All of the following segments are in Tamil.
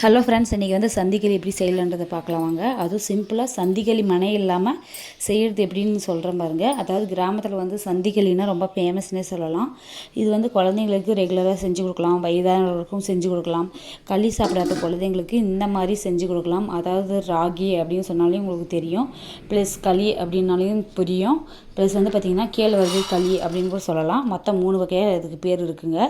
ஹலோ ஃப்ரெண்ட்ஸ் இன்றைக்கி வந்து சந்திகளி எப்படி செய்யலான்றதை பார்க்கலாம் வாங்க. அதுவும் சிம்பிளாக சந்திகளி மனை இல்லாமல் செய்கிறது எப்படின்னு சொல்கிறேன் பாருங்கள் அதாவது கிராமத்தில் வந்து சந்திகளினா ரொம்ப ஃபேமஸ்னே சொல்லலாம். இது வந்து குழந்தைங்களுக்கு ரெகுலராக செஞ்சு கொடுக்கலாம். வயதானவர்களுக்கும் செஞ்சு கொடுக்கலாம். களி சாப்பிடாத குழந்தைங்களுக்கு இந்த மாதிரி செஞ்சு கொடுக்கலாம். அதாவது ராகி அப்படின்னு சொன்னாலே உங்களுக்கு தெரியும். ப்ளஸ் களி அப்படின்னாலையும் புரியும். ப்ளஸ் வந்து பார்த்திங்கன்னா கேழ்வரகு களி அப்படின்னு கூட சொல்லலாம். மொத்தம் மூணு வகையாக இதுக்கு பேர் இருக்குங்க.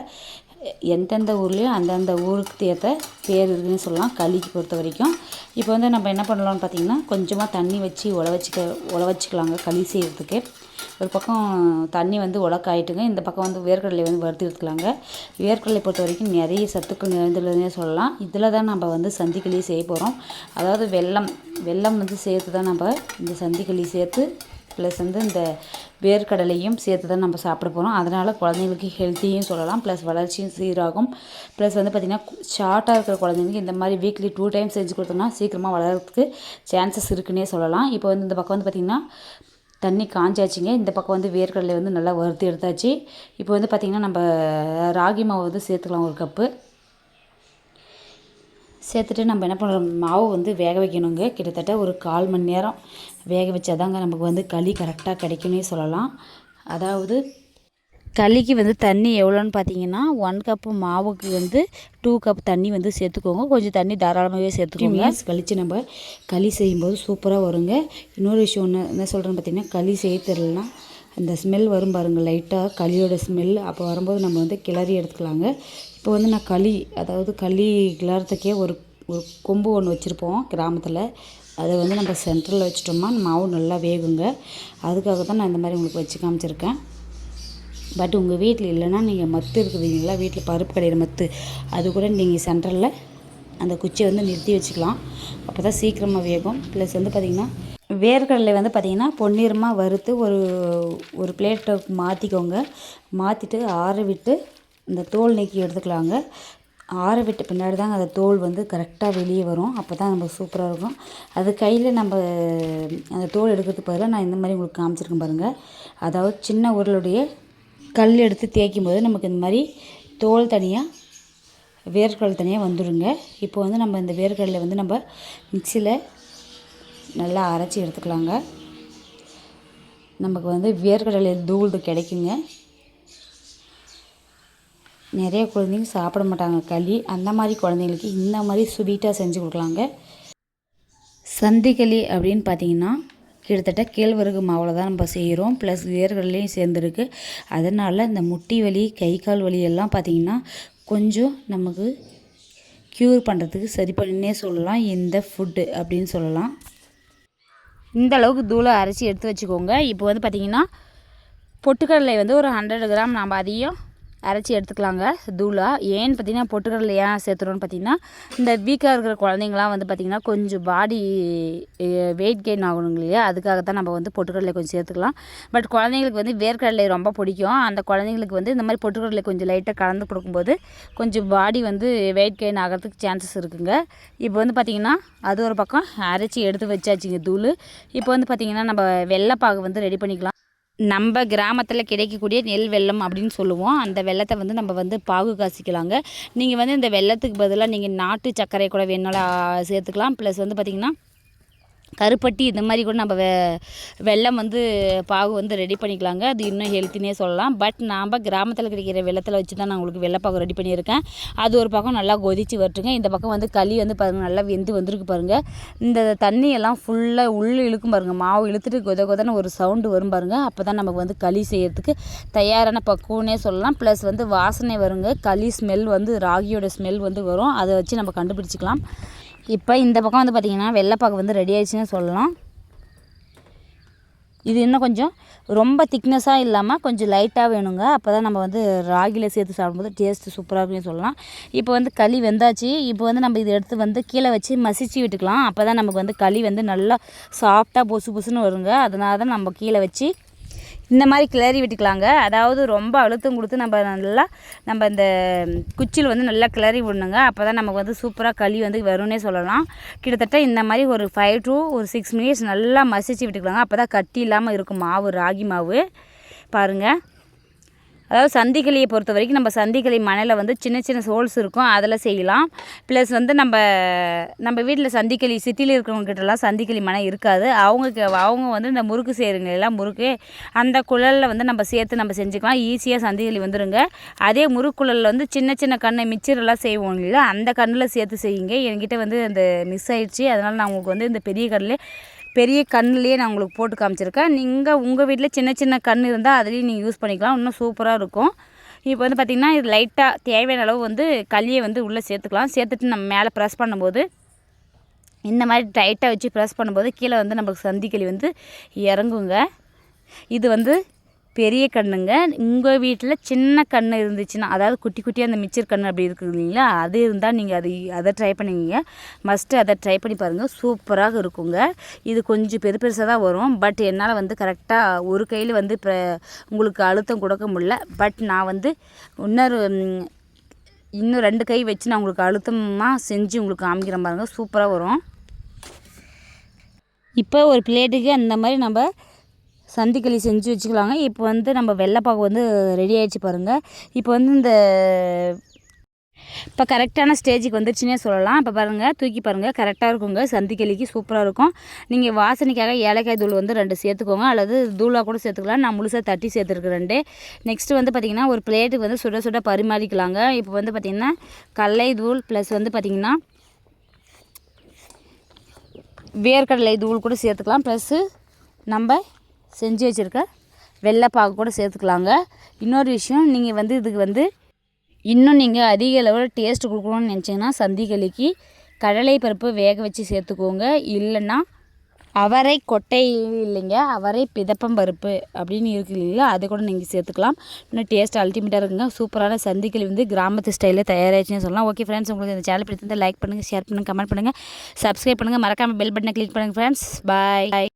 எந்தெந்த ஊர்லேயும் அந்தந்த ஊருக்கு ஏற்ற பேர் இருக்குதுன்னு சொல்லலாம் களிக்கு பொறுத்த வரைக்கும். இப்போ வந்து நம்ம என்ன பண்ணலாம்னு பார்த்திங்கன்னா கொஞ்சமாக தண்ணி வச்சு உல வச்சுக்க உல வச்சுக்கலாங்க களி செய்கிறதுக்கு ஒரு பக்கம் தண்ணி வந்து உலக்காயிட்டுங்க இந்த பக்கம் வந்து வேர்க்கடலை வந்து வறுத்து எடுத்துக்கலாங்க. வேர்க்கடலை பொறுத்த வரைக்கும் நிறைய சத்துக்கள் நிறைந்துள்ளதுனே சொல்லலாம். இதில் தான் நம்ம வந்து சந்திக்களி செய்ய போகிறோம் அதாவது வெள்ளம் வெல்லம் வந்து சேர்த்து தான் நம்ம இந்த சந்திக்களி சேர்த்து ப்ளஸ் வந்து இந்த வேர்க்கடலையும் சேர்த்து தான் நம்ம சாப்பிட போகிறோம் அதனால் குழந்தைங்களுக்கு ஹெல்த்தியும் சொல்லலாம். ப்ளஸ் வளர்ச்சியும் சீராகும். ப்ளஸ் வந்து பார்த்திங்கன்னா ஷார்ட்டாக இருக்கிற குழந்தைங்களுக்கு இந்த மாதிரி வீக்லி டூ டைம் செஞ்சு கொடுத்தோம்னா சீக்கிரமாக வளர்கிறதுக்கு சான்சஸ் இருக்குன்னே சொல்லலாம். இப்போ வந்து இந்த பக்கம் வந்து பார்த்திங்கன்னா தண்ணி காஞ்சாச்சுங்க. இந்த பக்கம் வந்து வேர்க்கடலை வந்து நல்லா வறுத்து எடுத்தாச்சு. இப்போ வந்து பார்த்திங்கன்னா நம்ம ராகி மாவு வந்து சேர்த்துக்கலாம் ஒரு கப்பு சேர்த்துட்டு நம்ம என்ன பண்ணுறோம் மாவு வந்து வேக வைக்கணுங்க. கிட்டத்தட்ட ஒரு கால் மணி நேரம் வேக வச்சாதாங்க நமக்கு வந்து களி கரெக்டாக கிடைக்கும்னே சொல்லலாம். அதாவது களிக்கு வந்து தண்ணி எவ்வளோன்னு பார்த்தீங்கன்னா ஒன் கப்பு மாவுக்கு வந்து டூ கப் தண்ணி வந்து சேர்த்துக்கோங்க. கொஞ்சம் தண்ணி தாராளமாகவே சேர்த்துக்கோங்க. கழித்து நம்ம களி செய்யும்போது சூப்பராக வருங்க. இன்னொரு விஷயம் ஒன்று என்ன சொல்கிறேன்னு பார்த்தீங்கன்னா களி செய்ய தெரிலனா அந்த ஸ்மெல் வரும் பாருங்கள் லைட்டாக களியோட ஸ்மெல் அப்போ வரும்போது நம்ம வந்து கிளறி எடுத்துக்கலாங்க. இப்போ வந்து நான் களி அதாவது களி கிளறத்துக்கே ஒரு ஒரு கொம்பு ஒன்று வச்சுருப்போம் கிராமத்தில். அதை வந்து நம்ம சென்டரில் வச்சிட்டோம்னா மாவு நல்லா வேகுங்க. அதுக்காக தான் நான் இந்த மாதிரி உங்களுக்கு வச்சு காமிச்சிருக்கேன். பட் உங்கள் வீட்டில் இல்லைன்னா நீங்கள் மத்து இருக்குதுங்களா? வீட்டில் பருப்பு கடையிற மத்து. அது கூட நீங்கள் சென்டரில் அந்த குச்சியை வந்து நிறுத்தி வச்சுக்கலாம். அப்போ தான் சீக்கிரமாக வேகும். ப்ளஸ் வந்து பார்த்திங்கன்னா வேர்க்கடலை வந்து பார்த்திங்கன்னா பொன்னிறமாக வறுத்து ஒரு ஒரு பிளேட்டை மாற்றிக்கோங்க மாற்றிட்டு ஆற விட்டு இந்த தோல் நீக்கி எடுத்துக்கலாங்க. ஆற விட்ட பின்னாடி தாங்க அந்த தோல் வந்து கரெக்டாக வெளியே வரும். அப்போ தான் நம்ம சூப்பராக இருக்கும். அது கையில் நம்ம அந்த தோல் எடுக்கிறதுக்கு பதிலாக நான் இந்த மாதிரி உங்களுக்கு காமிச்சிருக்கேன் பாருங்கள் அதாவது சின்ன உருளுடைய கல் எடுத்து தேய்க்கும் போது நமக்கு இந்த மாதிரி தோல் தனியாக வேர்க்கடல் தனியாக வந்துடுங்க இப்போ வந்து நம்ம இந்த வேர்க்கடலை வந்து நம்ம மிக்சியில் நல்லா அரைச்சி எடுத்துக்கலாங்க. நமக்கு வந்து வேர்க்கடலை தூள் கிடைக்குங்க. நிறைய குழந்தைங்க சாப்பிட மாட்டாங்க. களி அந்த மாதிரி குழந்தைங்களுக்கு இந்த மாதிரி ஸ்வீட்டாக செஞ்சு கொடுக்கலாங்க. சந்திகளி அப்படின்னு பார்த்தீங்கன்னா கிட்டத்தட்ட கேழ்வரகு மாவில் தான் நம்ம செய்கிறோம் ப்ளஸ் வேர்கள்லேயும் சேர்ந்துருக்கு. அதனால் இந்த முட்டி வலி கை கால் வலி எல்லாம் பார்த்திங்கன்னா கொஞ்சம் நமக்கு க்யூர் பண்ணுறதுக்கு சரி பண்ணினே சொல்லலாம். இந்த ஃபுட்டு அப்படின்னு சொல்லலாம். இந்த அளவுக்கு தூளை அரைச்சி எடுத்து வச்சுக்கோங்க. இப்போ வந்து பார்த்திங்கன்னா பொட்டுக்கடலை வந்து ஒரு ஹண்ட்ரட் கிராம் நம்ம அதையும் அரைச்சி எடுத்துக்கலாங்க. தூளாக ஏன்னு பார்த்தீங்கன்னா பொட்டுக்கடலை ஏன் சேர்த்துறோன்னு பார்த்தீங்கன்னா இந்த வீக்காக இருக்கிற குழந்தைங்களாம் வந்து பார்த்திங்கன்னா கொஞ்சம் பாடி வெயிட் கெயின் ஆகணுங்க இல்லையா? அதுக்காக தான் நம்ம வந்து பொட்டுக்கடலை கொஞ்சம் சேர்த்துக்கலாம். பட் குழந்தைங்களுக்கு வந்து வேர்க்கடலை ரொம்ப பிடிக்கும். அந்த குழந்தைங்களுக்கு வந்து இந்த மாதிரி பொட்டுக்கடலை கொஞ்சம் லைட்டாக கலந்து கொடுக்கும்போது கொஞ்சம் பாடி வந்து வெயிட் கெயின் ஆகிறதுக்கு சான்சஸ் இருக்குங்க. இப்போ வந்து பார்த்திங்கன்னா அது ஒரு பக்கம் அரைச்சி எடுத்து வச்சாச்சுங்க தூள். இப்போ வந்து பார்த்திங்கன்னா நம்ம வெள்ளைப்பாகு வந்து ரெடி பண்ணிக்கலாம். நம்ம கிராமத்தில் கிடைக்கக்கூடிய நெல் வெள்ளம் அப்படின்னு சொல்லுவோம். அந்த வெள்ளத்தை வந்து நம்ம வந்து பாகு காசிக்கலாங்க நீங்கள் வந்து இந்த வெள்ளத்துக்கு பதிலாக நீங்கள் நாட்டு சர்க்கரை கூட வேணாலும் சேர்த்துக்கலாம். ப்ளஸ் வந்து பார்த்திங்கன்னா கருப்பட்டி இந்த மாதிரி கூட நம்ம வெ வெள்ளம் வந்து பாகு வந்து ரெடி பண்ணிக்கலாங்க. அது இன்னும் ஹெல்த்தினே சொல்லலாம். பட் நாம் கிராமத்தில் கிடைக்கிற வெள்ளத்தில் வச்சு தான் நான் உங்களுக்கு வெள்ளைப்பாகு ரெடி பண்ணியிருக்கேன். அது ஒரு பக்கம் நல்லா கொதித்து வரட்டுங்க. இந்த பக்கம் வந்து களி வந்து பாருங்கள் நல்லா வெந்து வந்திருக்கு பாருங்கள் இந்த தண்ணியெல்லாம் ஃபுல்லாக உள்ளே இழுக்கும் பாருங்கள் மாவு இழுத்துட்டு கொத கொதன்னு ஒரு சவுண்டு வரும் பாருங்கள் அப்போ தான் நமக்கு வந்து களி செய்கிறதுக்கு தயாரான பக்குவனே சொல்லலாம். ப்ளஸ் வந்து வாசனை வருங்க. களி ஸ்மெல் வந்து ராகியோட ஸ்மெல் வந்து வரும். அதை வச்சு நம்ம கண்டுபிடிச்சிக்கலாம். இப்போ இந்த பக்கம் வந்து பார்த்திங்கன்னா வெள்ளைப்பாக்கு வந்து ரெடி ஆயிடுச்சுன்னு சொல்லலாம். இது இன்னும் கொஞ்சம் ரொம்ப திக்னஸாக இல்லாமல் கொஞ்சம் லைட்டாக வேணுங்க. அப்போ தான் நம்ம வந்து ராகியில் சேர்த்து சாப்பிடும்போது டேஸ்ட்டு சூப்பராக இருக்குன்னு சொல்லலாம். இப்போ வந்து களி வெந்தாச்சு. இப்போ வந்து நம்ம இதை எடுத்து வந்து கீழே வச்சு மசிச்சு விட்டுக்கலாம். அப்போ தான் நமக்கு வந்து களி வந்து நல்லா சாஃப்டாக பொசு பொசுன்னு வருங்க. அதனால தான் நம்ம கீழே வச்சு இந்த மாதிரி கிளறி விட்டுக்கலாங்க. அதாவது ரொம்ப அழுத்தம் கொடுத்து நம்ம நல்லா நம்ம இந்த குச்சியில் வந்து நல்லா கிளறி விடணுங்க. அப்போ தான் நமக்கு வந்து சூப்பராக களி வந்து வரும்னே சொல்லலாம். கிட்டத்தட்ட இந்த மாதிரி ஒரு ஃபைவ் டு ஒரு சிக்ஸ் மினிட்ஸ் நல்லா மசிச்சு விட்டுக்கலாங்க. அப்போ தான் கட்டி இல்லாமல் இருக்கும் மாவு ராகி மாவு. பாருங்கள் அதாவது சந்திகளியை பொறுத்த வரைக்கும் நம்ம சந்திகளி மனையில் வந்து சின்ன சின்ன ஹோல்ஸ் இருக்கும் அதில் செய்யலாம். ப்ளஸ் வந்து நம்ம நம்ம வீட்டில் சந்திகளி சிட்டியில் இருக்கிறவங்ககிட்டலாம் சந்திகளி மனை இருக்காது. அவங்க அவங்க வந்து இந்த முறுக்கு செய்கிறவங்களெல்லாம் முறுக்கு அந்த குழலில் வந்து நம்ம சேர்த்து நம்ம செஞ்சுக்கலாம். ஈஸியாக சந்திகளி வந்துடுங்க அதே முறுக்குழலில் வந்து சின்ன சின்ன கண்ணை மிச்சரெல்லாம் செய்வோம் இல்லையா? அந்த கண்ணில் சேர்த்து செய்யுங்க. என்கிட்ட வந்து அந்த மிஸ் ஆயிடுச்சு. அதனால் நான் உங்களுக்கு வந்து இந்த பெரிய கண்ணில் பெரிய கண்ணுலேயே நான் உங்களுக்கு போட்டு காமிச்சிருக்கேன். நீங்கள் உங்கள் வீட்டில் சின்ன சின்ன கண் இருந்தால் அதுலேயும் நீங்கள் யூஸ் பண்ணிக்கலாம். இன்னும் சூப்பராக இருக்கும். இப்போ வந்து பார்த்திங்கன்னா இது லைட்டாக தேவையான அளவு வந்து களியை வந்து உள்ளே சேர்த்துக்கலாம். சேர்த்துட்டு நம்ம மேலே ப்ரெஸ் பண்ணும்போது இந்த மாதிரி டைட்டாக வச்சு ப்ரெஸ் பண்ணும்போது கீழே வந்து நமக்கு சந்திக்களி வந்து இறங்குங்க. இது வந்து பெரிய கண்ணுங்க. உங்கள் வீட்டில் சின்ன கண் இருந்துச்சுன்னா அதாவது குட்டி குட்டியாக அந்த மிச்சர் கண் அப்படி இருக்குது இல்லைங்களா? அது இருந்தால் நீங்கள் அது அதை ட்ரை பண்ணிங்க மஸ்ட்டு அதை ட்ரை பண்ணி பாருங்கள் சூப்பராக இருக்குங்க. இது கொஞ்சம் பெரு பெருசாக தான் வரும். பட் என்னால் வந்து கரெக்டாக ஒரு கையில் வந்து இப்போ உங்களுக்கு அழுத்தம் கொடுக்க முடில பட் நான் வந்து இன்னொரு இன்னும் ரெண்டு கை வச்சு நான் உங்களுக்கு அழுத்தமாக செஞ்சு உங்களுக்கு காமிக்கிறேன் பாருங்கள் சூப்பராக வரும். இப்போ ஒரு பிளேட்டுக்கு அந்த மாதிரி நம்ம சந்திக்களி செஞ்சு வச்சுக்கலாங்க. இப்போ வந்து நம்ம வெள்ளைப்பாக்கு வந்து ரெடி ஆகிடுச்சு பாருங்கள் இப்போ வந்து இந்த இப்போ கரெக்டான ஸ்டேஜுக்கு வந்துருச்சுன்னே சொல்லலாம். இப்போ பாருங்கள் தூக்கி பாருங்கள் கரெக்டாக இருக்குங்க. சந்திக்களிக்கு சூப்பராக இருக்கும். நீங்கள் வாசனைக்காக ஏலக்காய் தூள் வந்து ரெண்டு சேர்த்துக்கோங்க. அல்லது தூளாக கூட சேர்த்துக்கலாம். நான் முழுசாக தட்டி சேர்த்துருக்கேன் ரெண்டு. நெக்ஸ்ட்டு வந்து பார்த்திங்கன்னா ஒரு பிளேட்டுக்கு வந்து சுட சுட பரிமாறிக்கலாங்க. இப்போ வந்து பார்த்திங்கன்னா கடலை தூள் ப்ளஸ் வந்து பார்த்திங்கன்னா வேர்க்கடலை தூள் கூட சேர்த்துக்கலாம். ப்ளஸ்ஸு நம்ம செஞ்சு வச்சுருக்க. வெள்ளைப்பாகு கூட சேர்த்துக்கலாங்க. இன்னொரு விஷயம் நீங்கள் வந்து இதுக்கு வந்து இன்னும் நீங்கள் அதிக அளவில் டேஸ்ட் கொடுக்கணும்னு நினச்சிங்கன்னா சந்திகளிக்கு கடலை பருப்பு வேக வச்சு சேர்த்துக்கோங்க. இல்லைன்னா அவரை கொட்டை இல்லைங்க அவரை பிதப்பம் பருப்பு அப்படின்னு இருக்கு இல்லைங்களா அதை கூட நீங்கள் சேர்த்துக்கலாம். இன்னும் டேஸ்ட் அல்டிமேட்டாக இருக்குங்க. சூப்பரான சந்திக்கல் வந்து கிராமத்து ஸ்டைலில் தயாராகிடுச்சுன்னு சொல்லலாம். ஓகே ஃப்ரெண்ட்ஸ் உங்களுக்கு இந்த சேனல் பிடிச்சிருந்தா லைக் பண்ணுங்கள் ஷேர் பண்ணுங்கள் கமெண்ட் பண்ணுங்கள் சப்ஸ்கிரைப் பண்ணுங்கள் மறக்காமல் பெல் பட்டனை கிளிக் பண்ணுங்கள் ஃப்ரெண்ட்ஸ் பாய்